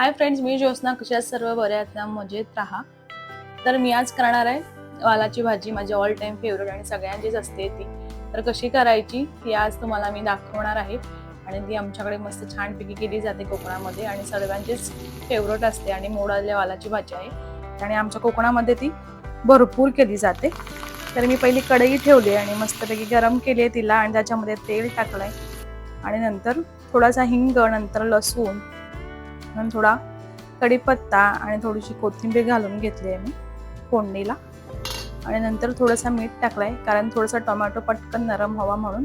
Hi friends मी ज्योत्ना कशा सर्व? बऱ्या आहेत ना? मजेत राहा. तर मी आज करणार आहे वालाची भाजी माझी ऑल टाइम फेवरेट आणि सगळ्यांचीच असते ती. तर कशी करायची ती आज तुम्हाला मी दाखवणार आहे. आणि ती आमच्याकडे मस्त छानपैकी केली जाते कोकणामध्ये आणि सर्वांचीच फेवरेट असते आणि मोडाल्या वालाची भाजी आहे. आणि आमच्या कोकणामध्ये ती भरपूर केली जाते. तर मी पहिली कढई ठेवली आणि मस्तपैकी गरम केली आहे तिला आणि त्याच्यामध्ये तेल टाकलंय. आणि नंतर थोडासा हिंग नंतर लसूण म्हणून थोडा कढीपत्ता आणि थोडीशी कोथिंबीर घालून घेतली आहे मी फोडणीला. आणि नंतर थोडंसं मीठ टाकलंय कारण थोडंसं टोमॅटो पटकन नरम हवा म्हणून.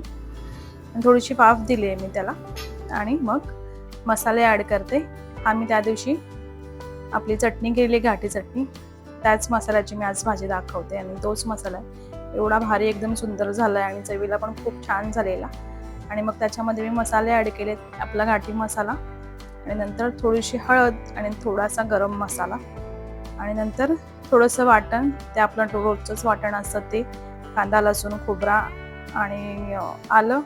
आणि थोडीशी वाफ दिली आहे मी त्याला. आणि मग मसाले ॲड करते. हा मी त्या दिवशी आपली चटणी केलेली घाटी चटणी. त्याच मसाल्याची मी आज भाजी दाखवते. आणि तोच मसाला आहे एवढा भारी एकदम सुंदर झाला आहे आणि चवीला पण खूप छान झालेला. आणि मग त्याच्यामध्ये मी मसाले ॲड केले आपला घाटी मसाला. आणि नंतर थोडीशी हळद आणि थोडासा गरम मसाला. आणि नंतर थोडंसं वाटण ते आपलं रोजचंच वाटण असतं ते. कांदा लसूण खोबरा आणि आलं.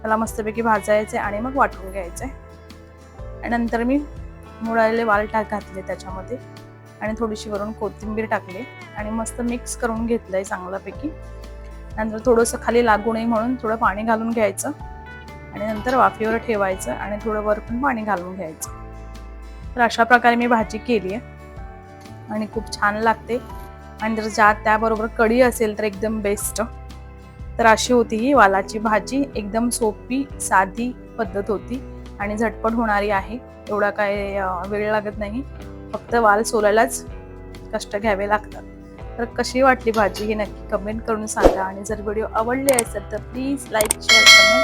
त्याला मस्तपैकी भाजायचं आणि मग वाटून घ्यायचे आणि नंतर मी मुळालेले वाल टाक घातले त्याच्यामध्ये. आणि थोडीशी वरून कोथिंबीर टाकली आणि मस्त मिक्स करून घेतलं आहे चांगल्यापैकी. नंतर थोडंसं खाली लागू नये म्हणून थोडं पाणी घालून घ्यायचं. आणि नंतर वाफेवर ठेवायचं आणि थोडं वर पण पाणी घालून घ्यायचं. तर अशा प्रकारे मी भाजी केली आहे. आणि खूप छान लागते. आणि जर ज्या त्याबरोबर कढी असेल तर एकदम बेस्ट तर अशी होती ही वालाची भाजी. एकदम सोपी साधी पद्धत होती. आणि झटपट होणारी आहे. एवढा काय वेळ लागत नाही. फक्त वाल सोलायलाच कष्ट घ्यावे लागतात. तर कशी वाटली भाजी हे नक्की कमेंट करून सांगा. आणि जर व्हिडिओ आवडले असेल तर प्लीज लाईक शेअर कमेंट